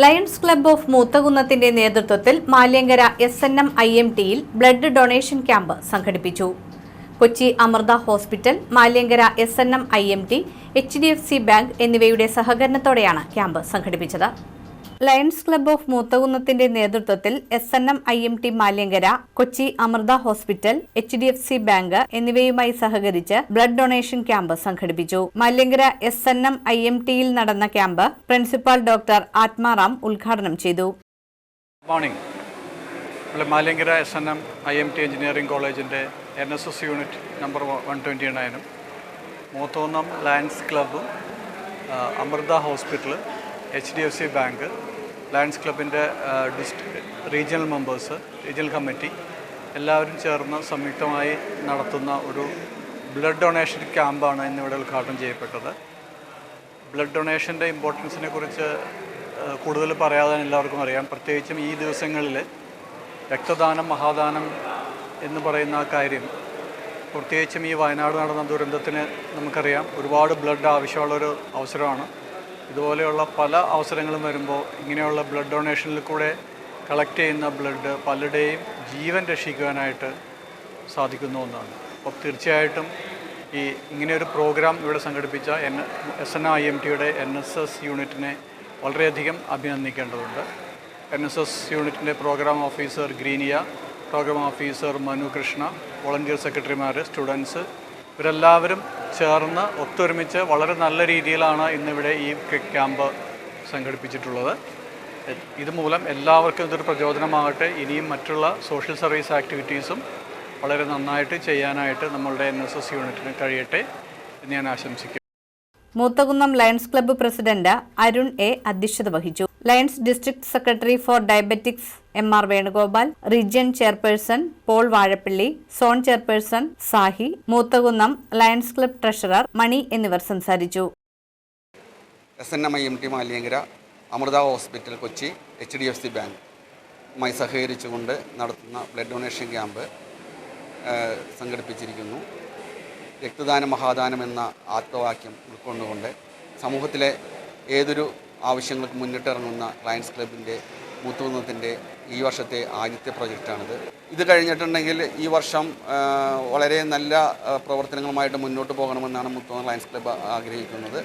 Lions club of മൂത്തകുന്നത്തിന്റെ നേതൃത്വത്തിൽ Malyankara S N M I M ടിയിൽ ബ്ലഡ് ഡൊണേഷൻ ക്യാമ്പ് സംഘടിപ്പിച്ചു. Kochi Amrita hospital Malyankara S N M I M T H D F C bank എന്നിവയുടെ സഹകരണത്തോടെയാണ് camp സംഘടിപ്പിച്ചത്. Lions club of മൂത്തകുന്നത്തിന്റെ നേതൃത്വത്തിൽ S N M I M T Maliyankara Kochi Amrita hospital H D F C bank എന്നിവയുമായി സഹകരിച്ച് blood donation camp സംഘടിപ്പിച്ചു. Maliyankara S N M I M ടിയിൽ നടന്ന ക്യാമ്പ് പ്രിൻസിപ്പാൾ ഡോക്ടർ ആത്മാറാം ഉദ്ഘാടനം ചെയ്തു. Morning Maliyankara S N M I M T engineering കോളേജിന്റെ N S S unit number one twenty നയനും മൂത്തോന്നം Lions ക്ലബ്ബും Amrita hospital H D F C bank Lions ക്ലബിന്റെ district regional members regional committee എല്ലാവരും ചേർന്ന് സംയുക്തമായി നടത്തുന്ന ഒരു ബ്ലഡ് ഡൊണേഷൻ ക്യാമ്പാണ് ഇന്നിവിടെ ഉദ്ഘാടനം ചെയ്യപ്പെട്ടത്. ബ്ലഡ് ഡൊണേഷന്റെ ഇമ്പോർട്ടൻസിനെ കുറിച്ച് കൂടുതൽ പറയാതെ എല്ലാവർക്കും അറിയാം. പ്രത്യേകിച്ചും ഈ ദിവസങ്ങളിൽ രക്തദാനം മഹാദാനം എന്ന് പറയുന്ന ആ കാര്യം പ്രത്യേകിച്ചും ഈ വയനാട് നടന്ന ദുരന്തത്തിന് നമുക്കറിയാം. ഒരുപാട് ബ്ലഡ് ആവശ്യമുള്ളൊരു അവസരമാണ്. ഇതുപോലെയുള്ള പല അവസരങ്ങളും വരുമ്പോൾ ഇങ്ങനെയുള്ള ബ്ലഡ് ഡൊണേഷനിൽ കൂടെ കളക്ട് ചെയ്യുന്ന ബ്ലഡ് പലരുടെയും ജീവൻ രക്ഷിക്കുവാനായിട്ട് സാധിക്കുന്ന ഒന്നാണ്. അപ്പോൾ തീർച്ചയായിട്ടും ഈ ഇങ്ങനെയൊരു പ്രോഗ്രാം ഇവിടെ സംഘടിപ്പിച്ച N S N I M ടിയുടെ എൻ എസ് എസ് യൂണിറ്റിനെ വളരെയധികം അഭിനന്ദിക്കേണ്ടതുണ്ട്. എൻ എസ് എസ് യൂണിറ്റിന്റെ programme officer ഗ്രീനിയ programme officer Manu Krishna volunteer സെക്രട്ടറിമാർ സ്റ്റുഡൻസ് ഇവരെല്ലാവരും ചേർന്ന് ഒത്തൊരുമിച്ച് വളരെ നല്ല രീതിയിലാണ് ഇന്നിവിടെ ഈ ക്യാമ്പ് സംഘടിപ്പിച്ചിട്ടുള്ളത്. ഇതുമൂലം എല്ലാവർക്കും ഇതൊരു പ്രചോദനമാകട്ടെ. ഇനിയും മറ്റുള്ള സോഷ്യൽ സർവീസ് ആക്ടിവിറ്റീസും വളരെ നന്നായിട്ട് ചെയ്യാനായിട്ട് നമ്മളുടെ എൻ എസ് എസ് യൂണിറ്റിന് കഴിയട്ടെ എന്ന് ഞാൻ ആശംസിക്കുന്നു. Moothakunnam Lions club president Arun A അധ്യക്ഷത വഹിച്ചു. Lions district secretary for diabetics M R Venugopal region chairperson Paul Vazhappally zone chairperson Sahi Moothakunnam Lions club treasurer Mani എന്നിവർ സംസാരിച്ചു. S N M I M T Maliyankara Amrita hospital Kochi H D F C bank. മായി സഹകരിച്ചുകൊണ്ട് നടത്തുന്ന blood donation camp സംഘടിപ്പിച്ചിരിക്കുന്നു. രക്തദാനം മഹാദാനം എന്ന ആത്മവാക്യം ഉൾക്കൊണ്ടുകൊണ്ട് സമൂഹത്തിലെ ഏതൊരു ആവശ്യങ്ങൾക്ക് മുന്നിട്ടിറങ്ങുന്ന ലയൺസ് ക്ലബിന്റെ മൂത്തുകുന്നത്തിന്റെ ഈ വർഷത്തെ ആദ്യത്തെ പ്രൊജക്റ്റാണിത്. ഇത് കഴിഞ്ഞിട്ടുണ്ടെങ്കിൽ ഈ വർഷം വളരെ നല്ല പ്രവർത്തനങ്ങളുമായിട്ട് മുന്നോട്ട് പോകണമെന്നാണ് മുത്തുവന്ന ലയൺസ് ക്ലബ്ബ് ആഗ്രഹിക്കുന്നത്.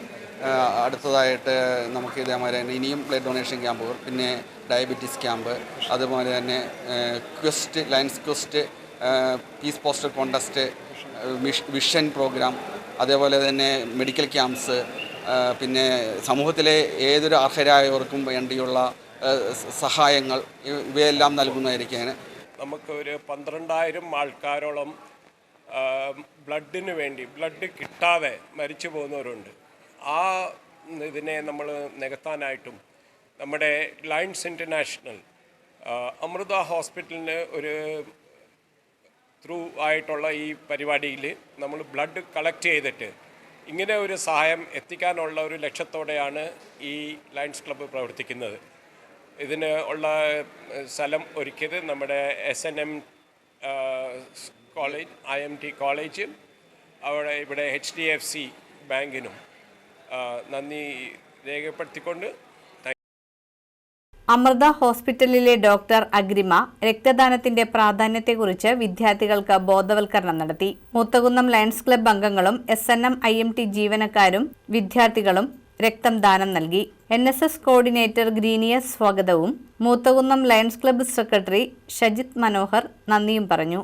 അടുത്തതായിട്ട് നമുക്ക് ഇതേമാതിരി തന്നെ ഇനിയും ബ്ലഡ് ഡൊണേഷൻ ക്യാമ്പുകൾ പിന്നെ ഡയബറ്റീസ് ക്യാമ്പ് അതുപോലെ തന്നെ quest Lions quest peace poster contest vision programme അതേപോലെ തന്നെ മെഡിക്കൽ ക്യാമ്പ്സ് പിന്നെ സമൂഹത്തിലെ ഏതൊരു അർഹരായവർക്കും വേണ്ടിയുള്ള സഹായങ്ങൾ ഇവ- ഇവയെല്ലാം നൽകുന്നതായിരിക്കും നമുക്ക് ഒരു പന്ത്രണ്ടായിരം ആൾക്കാരോളം ബ്ലഡിന് വേണ്ടി ബ്ലഡ് കിട്ടാതെ മരിച്ചു പോകുന്നവരുണ്ട്. ആ ഇതിനെ നമ്മൾ നികത്താനായിട്ടും നമ്മുടെ ലയൺസ് ഇന്റർനാഷണൽ അമൃത ഹോസ്പിറ്റലിന് ഒരു ത്രൂ ആയിട്ടുള്ള ഈ പരിപാടിയിൽ നമ്മൾ ബ്ലഡ് കളക്ട് ചെയ്തിട്ട് ഇങ്ങനെ ഒരു സഹായം എത്തിക്കാനുള്ള ഒരു ലക്ഷ്യത്തോടെയാണ് ഈ ലയൺസ് ക്ലബ്ബ് പ്രവർത്തിക്കുന്നത്. ഇതിന് ഉള്ള സ്ഥലം ഒരുക്കിയത് നമ്മുടെ S N M college I M T കോളേജും അവിടെ ഇവിടെ എച്ച് ഡി എഫ് സി ബാങ്കിനും നന്ദി രേഖപ്പെടുത്തിക്കൊണ്ട് അമൃത ഹോസ്പിറ്റലിലെ ഡോക്ടർ അഗ്രിമ രക്തദാനത്തിന്റെ പ്രാധാന്യത്തെക്കുറിച്ച് വിദ്യാർത്ഥികൾക്ക് ബോധവൽക്കരണം നടത്തി. മൂത്തകുന്നം ലയൺസ് ക്ലബ്ബ് അംഗങ്ങളും S N M I M T ജീവനക്കാരും വിദ്യാർത്ഥികളും രക്തം ദാനം നൽകി. എൻ എസ് എസ് കോർഡിനേറ്റർ ഗ്രീനിയസ് സ്വാഗതവും Moothakunnam Lions club secretary Shajith Manohar നന്ദിയും പറഞ്ഞു.